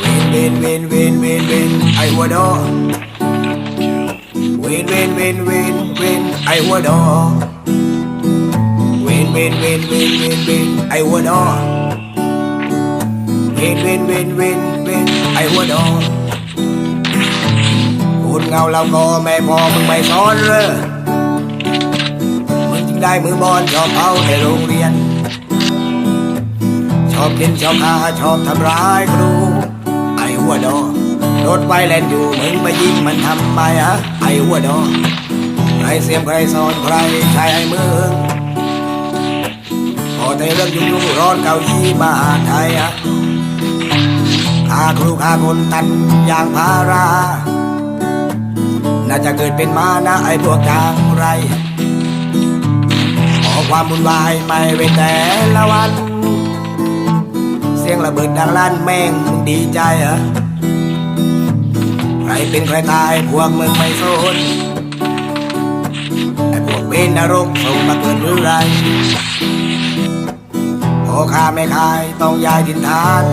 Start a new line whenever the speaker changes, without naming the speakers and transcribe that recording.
เวนเวนเวนเวนเวนเวนไอหัวดอเวนเวนเวนเวนเวนไอ้หัวดอเวนเวนเวนเวนเวนเวนไอ้หัวดอเวนเวนเวนเวนเวนไอ้หัวดอคุณเงาเราก็ไม่พอมึงไม่สอนเลยมึงจึงได้มือบอลชอบเอาในโรงเรียน ชอบกินชอบฆ่าชอบทำร้ายครู ถไฟแล่นอยู่มึงไปยิงมันทำไมอะไอ้หัวดอใครเสียมใครสอนใครใช้ให้มึงพอแต่เรื่องยุ่งยุ่งร้อนเกายี่มาไทยอะฆ่าครูฆ่าคนตันอย่างพารา น่าจะเกิดเป็นมานะไอ้พวกจางไร ขอความบุญวายไม่เว้นแต่ละวัน เสียงระเบิดดังลั่นแม่งมึงดีใจเหรอ เป็นใครตายพวกมึงไม่สนไอ้พวกเป็นนรกส่งมาเกิดหรือไรพอข้าไม่ขายต้องย้ายถิ่นฐาน